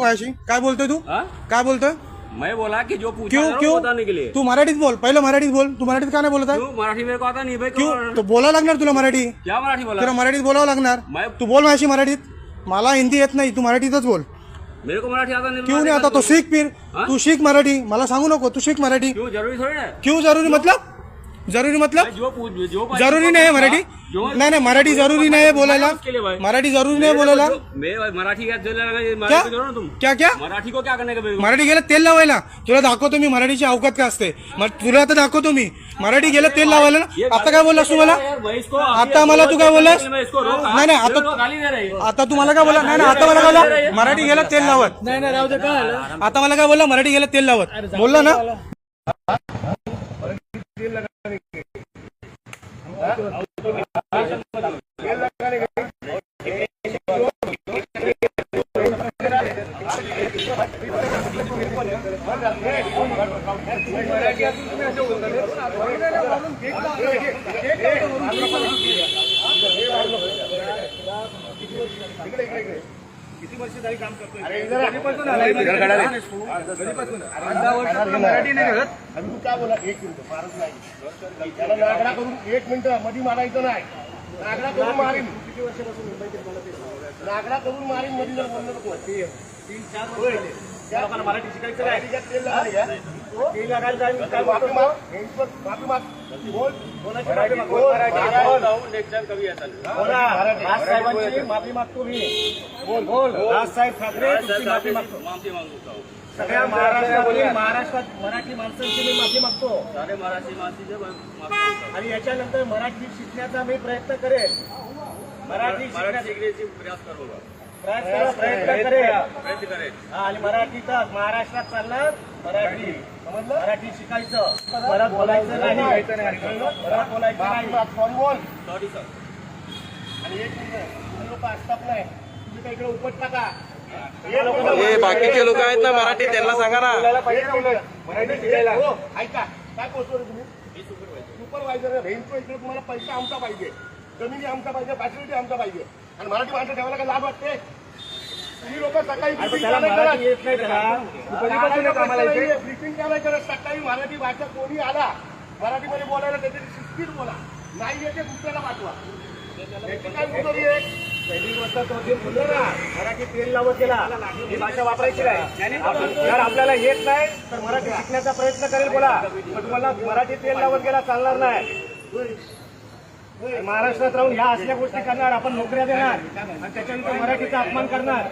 माझ्याशी काय बोलतोय तू? हाँ? काय बोलतोय? मैं बोला कि जो पूछा क्यों था ना, वो क्यों? बताने के लिए। तू मराठीत बोल. पहिलं मराठीत बोल. तू मराठीत का नाही बोलत आहे? क्यों? मराठी मेरे को आता नहीं भाई क्यों? क्यों तो बोलावं लागणार तुला मराठी. क्या मराठी बोला? तुला मराठीत बोलावं लागणार. मैं तू बोल माझ्याशी मराठीत. मला हिंदी येत नाही. तू मराठीतच बोल. मेरे को मराठी आता नहीं क्यों नाही आता? तो शिक फिर. हाँ? तू शिक मराठी. मला सांगू नको. तू शिक मराठी. क्यों? जरूरी थोड़ी ना क्यों जरुरी? मतलब? जरुरी मतलब? जरुरी नाही आहे मराठी? नाही नाही मराठी जरुरी नाही आहे बोलायला. मराठी जरुरी नाही बोलायला. मराठी क्या क्या? मराठी को क्या क्या? मराठी को क्या करने का मेरे को मराठी गेलं तेल लावायला. तुला दाखवतो मी मराठीची अवकात काय असते. तुला आता दाखवतो मी. मराठी गेलं तेल लावायला ना? आता काय बोललास तू मला? आता मला तू काय बोललास? नाही नाही आता है आता तू मला काय बोला नाही आता मला बोला मराठी गेलं तेल लावत. नाही आता मला काय बोलला? मराठी गेलं तेल लावत. बोलला ना? मराठी नाही आणि तू काय बोला एक मिनिट फारच नाही त्याला नागडा करून एक मिनिटमध्ये मारायचं नाही नागडा करून मारीन किती वर्षापासून मुंबईत नागडा करून मारीन मध्ये जर बोललं तर तीन चार लोकांना मराठी शिकायचं तेल लागायला. काय माफी माग बोल. माफी माग. बोल. माफी मागतो मी. बोल. बोल. राजसाहेब ठाकरे तुमची माफी मागतो. माफी मांगता. सगळ्या महाराष्ट्रामध्ये महाराष्ट्रात मराठी माणसांची मी माफी मागतो. सारे मराठी आणि याच्यानंतर मराठी शिकण्याचा मी प्रयत्न करेल. मराठी शिकण्याचा प्रयास करूंगा प्रयत्न प्रयत्न करेल प्रयत्न करें. हा, आणि मराठीतच महाराष्ट्रात चालणार मराठी. समजलं? मराठी शिकायचं. परत बोलायचं नाही. परत बोलायचं नाही. बोल. सॉरी सर आणि एक मिनिट. लोक असतात नाही. तुम्ही काही इकडे उपट टाका. हे. बाकीचे लोक आहेत ना मराठी त्यांना सांगा ना. मराठी शिकायला. हो, ऐका. काय पोहोचतो तुम्ही? सुपरवायझर रेंजो इकडे तुम्हाला पैसा आमचा पाहिजे. जमिनी आमचा पाहिजे फॅसिलिटी आमचा पाहिजे. आणि मराठी माणसं ठेवायला काय लाभ वाटते? तुम्ही लोक सकाळी briefing का नाही करत? सकाळी मराठी भाषा कोणी आला मराठीमध्ये बोलायला त्याची शिस्तीत बोला. नाही येते दुसऱ्याला पाठवा. याची काय मुदत आहे? मराठी तेल लावत गेला ही भाषा वापरायची नाही. जर आपल्याला येत नाही तर मराठी शिकण्याचा प्रयत्न करेल बोला. पण तुम्हाला मराठी तेल लावत गेला चालणार नाही. महाराष्ट्रात राहून ह्या असल्या गोष्टी करणार आपण नोकऱ्या देणार आणि त्याच्यानंतर मराठीचा अपमान करणार.